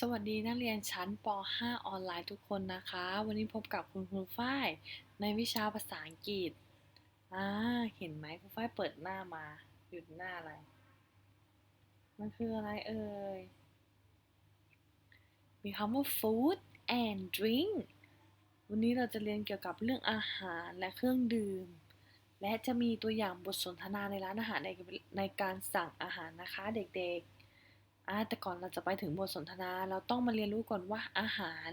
สวัสดีนักเรียนชั้นป .5 ออนไลน์ทุกคนนะคะ วันนี้พบกับคุณครูฝ้ายในวิชาภาษาอังกฤษอ่าเห็นไหมครูฝ้ายเปิดหน้ามา หยุดหน้าอะไร มันคืออะไรเอ่ย มีคำว่า food and drink วันนี้เราจะเรียนเกี่ยวกับเรื่องอาหารและเครื่องดื่ม และจะมีตัวอย่างบทสนทนาในร้านอาหารในในการสั่งอาหารนะคะเด็กๆ อ่าแต่ก่อนเราจะไปถึงบทสนทนา เราต้องมาเรียนรู้ก่อนว่าอาหาร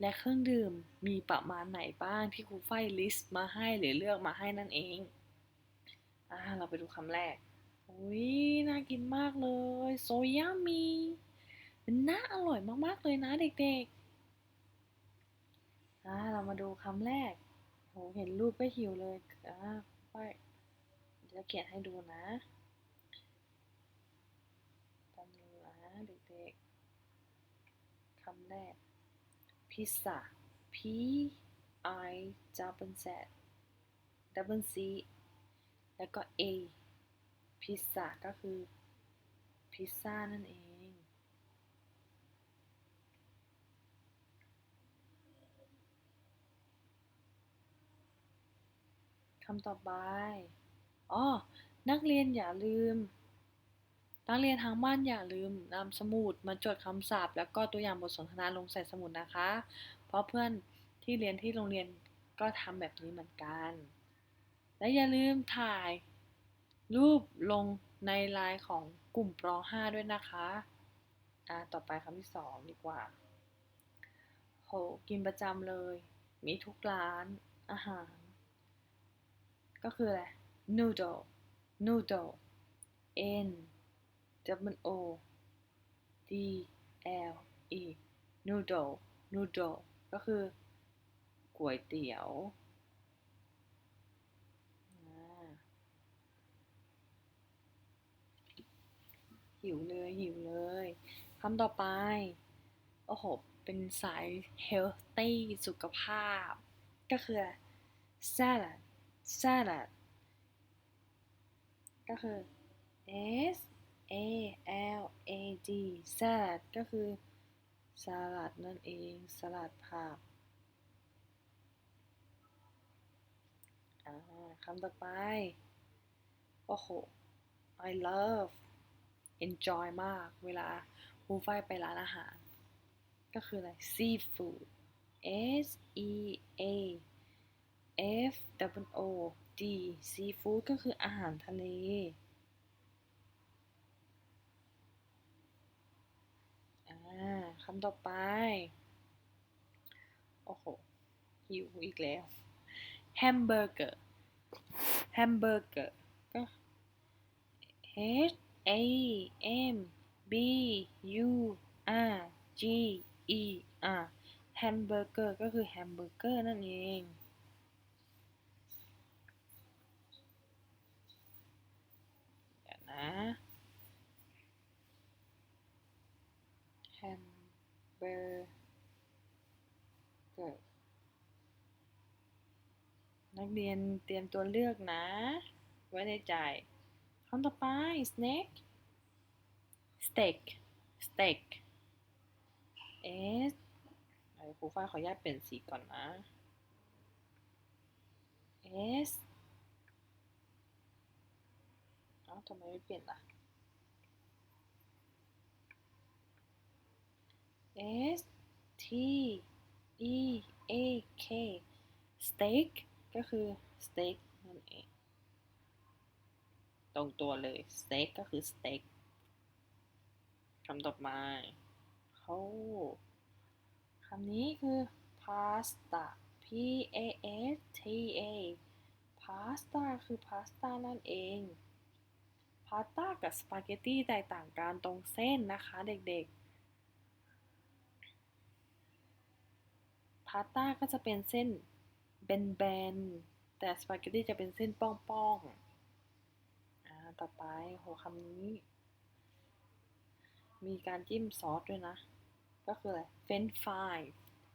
และเครื่องดื่มมีประมาณไหนบ้างที่ครูฝ้ายลิสต์มาให้หรือเลือกมาให้นั่นเอง อ่า เราไปดูคำแรกอุ้ยน่ากินมากเลยโซยามีมันน่าอร่อยมากๆเลยนะเด็กๆ อ่า เรามาดูคำแรกโหเห็นรูปก็หิวเลย อ่าฝ้ายจะเขียนให้ดูนะตำลึงนะเด็กๆคำ แรก พิซซ่า P I double Z double C แล้วก็ A พิซซ่าก็คือพิซซ่านั่นเอง คำต่อไป อ๋อ นักเรียนอย่าลืม นักเรียนทางบ้านอย่าลืมนำสมุดมาจดคำศัพท์ แล้วก็ตัวอย่างบทสนทนาลงใส่สมุดนะคะ เพราะเพื่อนที่เรียนที่โรงเรียนก็ทำแบบนี้เหมือนกัน และอย่าลืมถ่ายรูปลงในไลน์ของกลุ่มป .5 ด้วยนะคะอ่าต่อไปคำที่สองดีกว่าโหกินประจำเลย มีทุกร้านอาหาร ก็คืออะไร noodle noodle n w o d l e noodle noodle ก็คือก๋วยเตี๋ยว หิวเลยหิวเลยคำต่อไป โอ้โห เป็นสาย healthy สุขภาพ ก็คือ salad salad ก็คือ S A L A D salad ก็คือสลัดนั่นเองสลัดผักอ่าคำต่อไป โอ้โห I love enjoy มาก เวลาครูฝ้ายไปร้านอาหาร ก็คืออะไร seafood S E A F W O D seafood ก็คืออาหารทะเล อ่า คำต่อไป โอ้โห หิวอีกแล้ว แฮมเบอร์เกอร์ แฮมเบอร์เกอร์ก็ H A M B U R G E R แฮมเบอร์เกอร์ก็คือแฮมเบอร์เกอร์นั่นเองเดี๋ยวนะแฮมเบอร์เกอร์นักเรียนเตรียมตัวเลือกนะ ไว้ในใจคำต่อไป snake steak steak s ไอครูฝ้าขออนุญาตเปลี่ยนสีก่อนนะ s เอ้าทำไมไม่เปลี่ยนล่ะ S T E A K steak ก็คือ steak นั่นเอง ตรงตัวเลย steak ก็คือ steak คำต่อมาเขาคำนี้คือ pasta P A S T A pasta คือ pasta นั่นเองพาสต้ากับสปาเกตตี้แตกต่างกันตรงเส้นนะคะเด็กๆ พาสต้าก็จะเป็นเส้นแบนๆ แต่สปาเกตตี้จะเป็นเส้นป้องๆ อ่า ต่อไปโหคำนี้ มีการจิ้มซอสด้วยนะ ก็คืออะไร French fry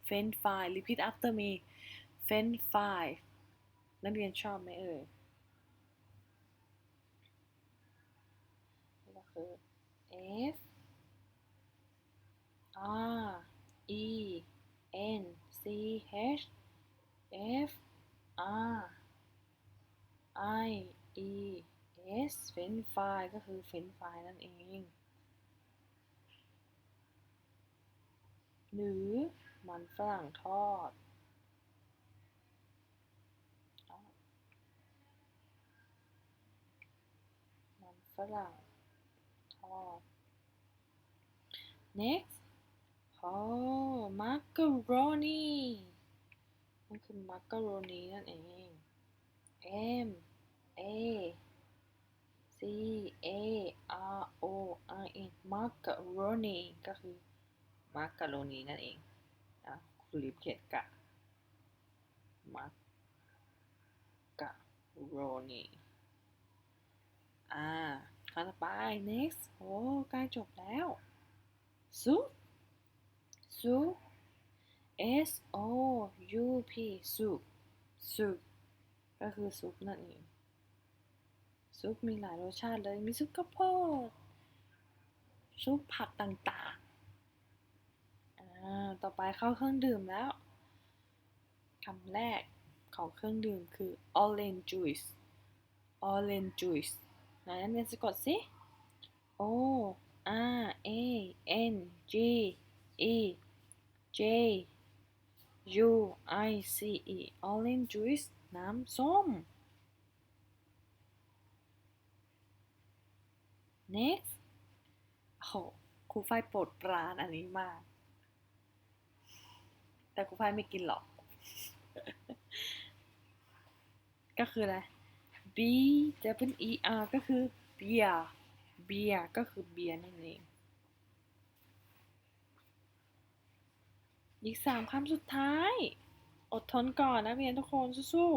French fry repeat after me French fry นักเรียนชอบไหมเอ่ยก็คือ F R E N C H F R I E S เฟรนฟายก็คือเฟรนฟายนั่นเอง หรือมันฝรั่งทอด มันฝรั่งทอด next อ๋มักกะโรนีมันคือมักกะโรนีนั่นเอง M A C A R O N E มักกะโรนีก็คือมักกะโรนีนั่นเองนะคลิปเขียนกะ มักกะโรนีอ่าขั้นต่อไป next โอ้ใกล้จบแล้ว soup soup S O U P soup soup ก็คือซุปนั่นเอง ซุปมีหลายรสชาติเลย มีซุปข้าวโพด ซุปผักต่างๆ อ่า ต่อไปเข้าเครื่องดื่มแล้ว คำแรกของเครื่องดื่มคือ orange juice orange juice ไหนนักเรียนสะกดสิ O R A N G E J U I C E orange juice น้ำส้ม next โหครูฝ้ายโปรดปรานอันนี้มาก แต่ครูฝ้ายไม่กินหรอก ก็คืออะไร B W E R ก็คือเบียร์เบียร์ก็คือเบียร์นั่นเอง อีกสามคำสุดท้าย อดทนก่อนนะเรียนทุกคนสู้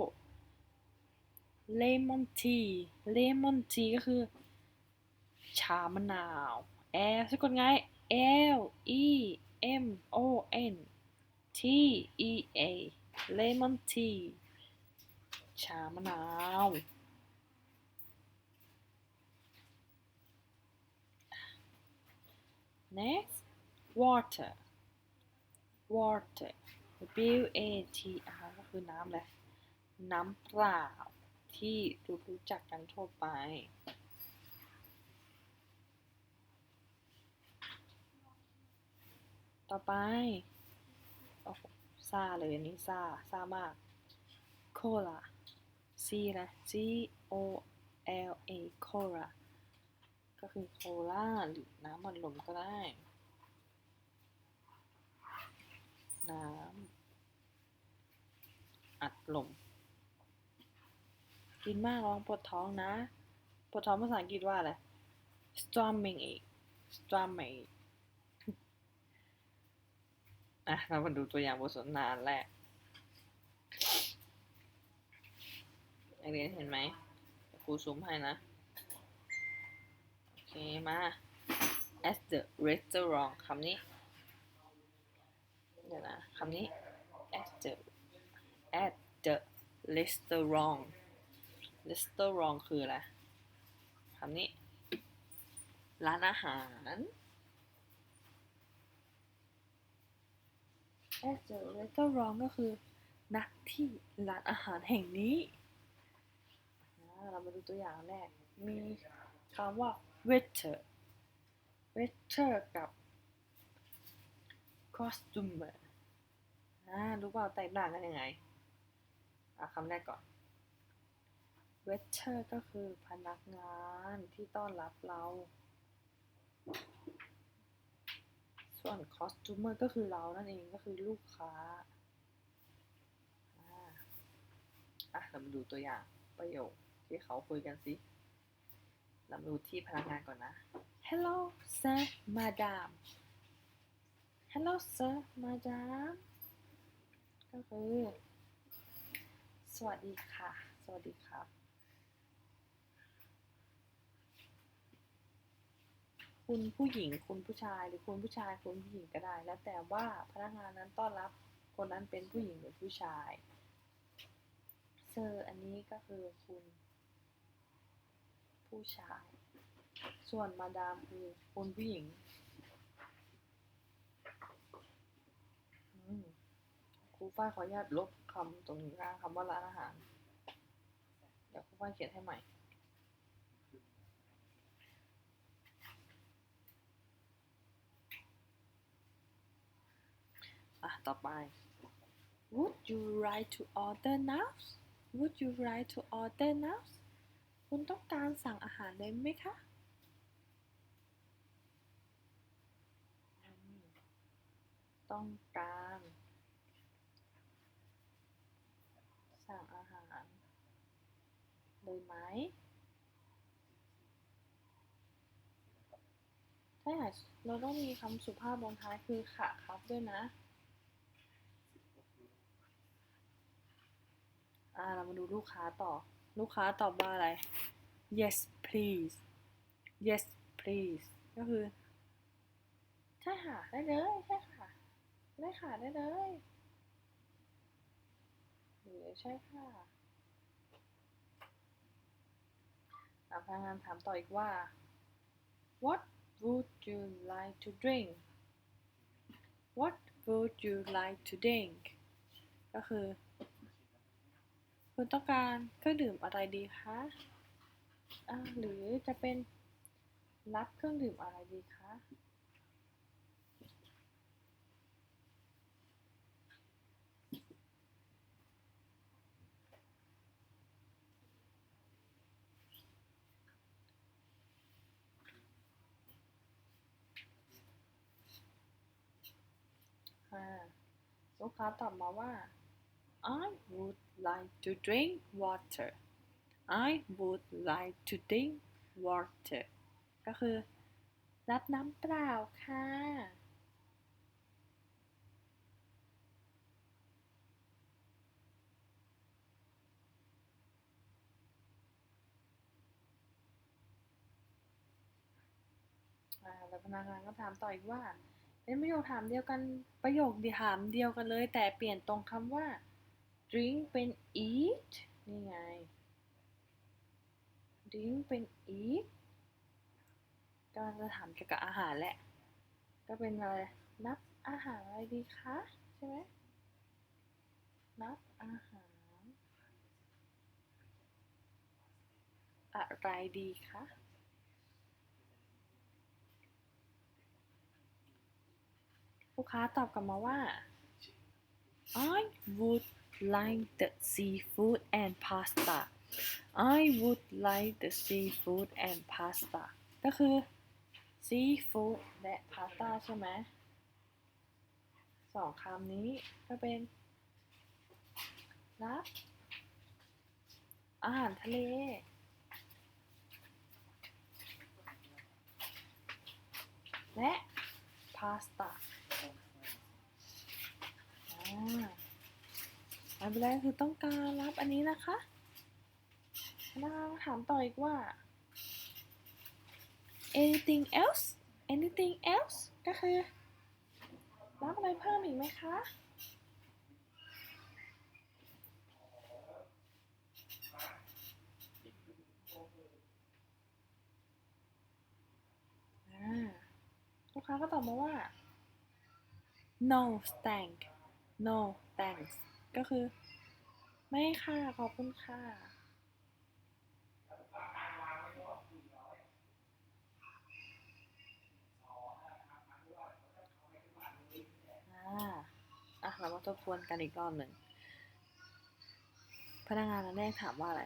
ๆ lemon tea lemon tea ก็คือ ชามะนาว L สะกดไง L E M O N T E A lemon tea ชามะนาว next water water W A T R ก็คือน้ำเลยน้ำเปล่า ที่รู้จักกันทั่วไปต่อไปโอ้โหซาเลยอันนี้ซาซามาก โคลา C นะ C O L A โคลาก็คือโคลาหรือน้ำมันลมก็ได้ น้ำอัดลม กินมากระวังปวดท้องนะ ปวดท้องภาษาอังกฤษว่าอะไร stomach ache stomach ache อะ เรามาดูตัวอย่างบทสนทนาแรกนักเรียนเห็นไหมครูซูมให้นะ โอเค มา at the restaurant คำนี้ เดี๋ยวนะคำนี้ at the at the restaurant restaurant คืออะไรคำนี้ ร้านอาหาร at the restaurant ก็คือณที่ร้านอาหารแห่งนี้ เรามาดูตัวอย่างแรก มีคำว่า waiter waiter กับ costumer อ่ารู้เปล่าแตกต่างกันยังไงอะคำแรกก่อน waiter ก็คือพนักงานที่ต้อนรับเรา ส่วน costumer ก็คือเรานั่นเองก็คือลูกค้าอ่าอะเรามาดูตัวอย่างประโยคที่เขาคุยกันสิเรามาดูที่พนักงานก่อนนะ Hello sir madam Hello sir madam ก็คือ สวัสดีค่ะ สวัสดีครับ คุณผู้หญิง คุณผู้ชาย หรือคุณผู้ชาย คุณผู้หญิงก็ได้ แล้วแต่ว่าพนักงานนั้นต้อนรับคนนั้นเป็นผู้หญิงหรือผู้ชาย เซอร์อันนี้ก็คือคุณ ผู้ชาย ส่วนมาดามคือคุณผู้หญิง รูฝ้ายขออนุญาตลบคำตรงนี้นะคำว่าร้านอาหาร เดี๋ยวครูฝ้ายเขียนให้ใหม่อะต่อไป Would you like to order now Would you like to order now คุณต้องการสั่งอาหารเลยไหมคะต้องการ สั่งอาหาร เลยไหม ถ้าอยากเราต้องมีคำสุภาพลงท้ายคือค่ะครับด้วยนะ อ่า เรามาดูลูกค้าต่อ ลูกค้าตอบว่าอะไร yes please yes please ก็คือ ใช่ค่ะ ได้เลย ใช่ค่ะ ได้ค่ะ ได้เลยหรือใช่ค่ะอะ พนังงานถามต่ออีกว่า what would you like to drink what would you like to drink ก็คือ คุณต้องการเครื่องดื่มอะไรดีคะหรือจะเป็นรับเครื่องดื่มอะไรดีคะ ลูกค้าตอบมาว่า I would like to drink water I would like to drink water ก็คือ รับน้ำเปล่าค่ะ แล้วพนักงานก็ถามต่ออีกว่า เป็นประโยคถามเดียวกันประโยคเดีถามเดียวกันเลย แต่เปลี่ยนตรงคำว่า drink เป็น eat นี่ไง drink เป็น eat ก็จะถามเกี่ยวกับอาหารแหละ ก็เป็นอะไร นับอาหารอะไรดีคะ ใช่ไหมนับอาหาร อะไรดีคะ ลูกค้าตอบกลับมาว่า I would like the seafood and pasta I would like the seafood and pasta ก็คือ seafood และ pasta ใช่ไหมสองคำนี้ก็เป็นรับอาหารทะเล และพาสต้า อันแรกคือต้องการรับอันนี้นะคะนางถามต่ออีกว่า anything else anything else ก็คือรับอะไรเพิ่มอีกไหมคะลูกค้าก็ตอบมาว่า no thank no thanks ก็คือ ไม่ค่ะ ขอบคุณค่ะอ่าอะ เรามาทบทวนกันอีกรอบหนึ่ง พนักงานแรกถามว่าอะไร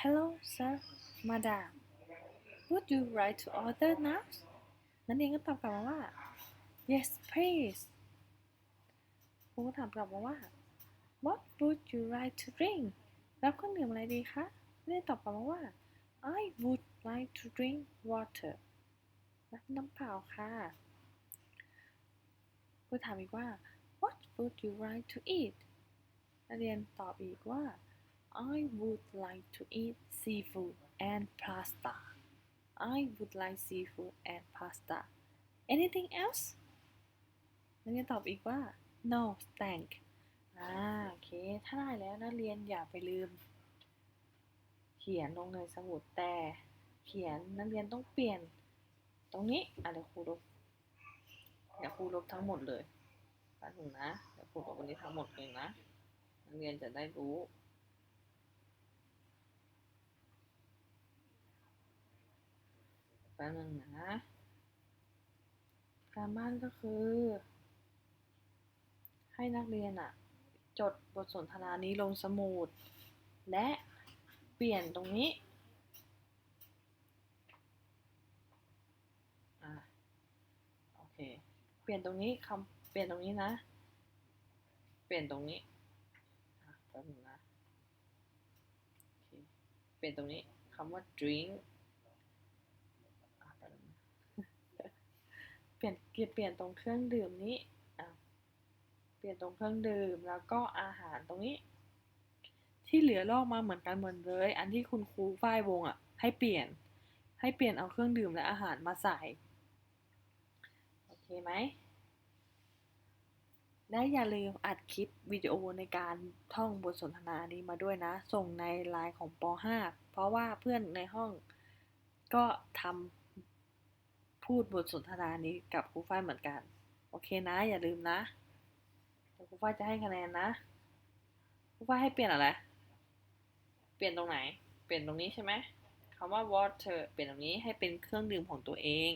Hello sir madam would you like to order now นั่นเองก็ตอบกลับมาว่า yes please ผมก็ถามกลับมาว่า what would you like to drink รับเครื่องดื่มอะไรดีคะไม่ตอบกลับมาว่า I would like to drink water รับน้ำเปล่าค่ะก็ถามอีกว่า what would you like to eat นักเรียนตอบอีกว่า I would like to eat seafood and pasta I would like seafood and pasta anything else นักเรียนตอบอีกว่า no thank อ่าโอเค ถ้าได้แล้วนักเรียนอย่าไปลืม เขียนลงในสมุดแต่เขียนนักเรียนต้องเปลี่ยน ตรงนี้อะเดี๋ยวครูลบเดี๋ยวครูลบทั้งหมดเลยแป๊บนึงนะเดี๋ยวพูดกับวันนี้ทั้งหมดเลยนะนักเรียนจะได้รู้แป๊บนึงนะการบ้านก็คือ ให้นักเรียนอะจดบทสนทนานี้ลงสมุด และเปลี่ยนตรงนี้อะโอเค เปลี่ยนตรงนี้คำเปลี่ยนตรงนี้นะ เปลี่ยนตรงนี้อะแป๊บนึงนะโอเคเปลี่ยนตรงนี้คำว่า drink อะแป๊บนึงนเปลี่ยนเปลี่ยนตรงเครื่องดื่มนี้ เปลี่ยนตรงเครื่องดื่มแล้วก็อาหารตรงนี้ ที่เหลือลอกมาเหมือนกันหมดเลย อันที่คุณครูฝ้ายวงอะให้เปลี่ยนให้เปลี่ยนเอาเครื่องดื่มและอาหารมาใส่โอเคไหมและอย่าลืมอัดคลิปวิดีโอในการท่องบทสนทนานี้มาด้วยนะ ส่งในไลน์ของป .5 เพราะว่าเพื่อนในห้องก็ทำพูดบทสนทนานี้กับครูฝ้ายเหมือนกัน โอเคนะ อย่าลืมนะ ยวครูฝ้ายจะให้คะแนนนะครูฝ้ายให้เปลี่ยนอะไร เปลี่ยนตรงไหน เปลี่ยนตรงนี้ใช่ไหมคำว่า water เปลี่ยนตรงนี้ให้เป็นเครื่องดื่มของตัวเอง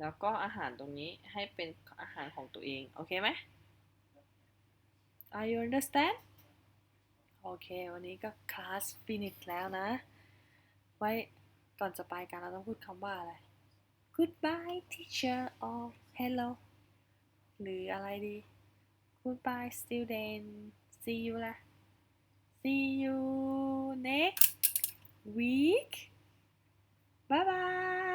แล้วก็อาหารตรงนี้ให้เป็นอาหารของตัวเอง โอเคไหม Are you understand โอเค วันนี้ก็คลาส finish แล้วนะ ไว้ก่อนจะไปกันเราต้องพูดคำว่าอะไร Goodbye teacher or hello หรืออะไรดี Goodbye student. See you ละ see you next week. Bye bye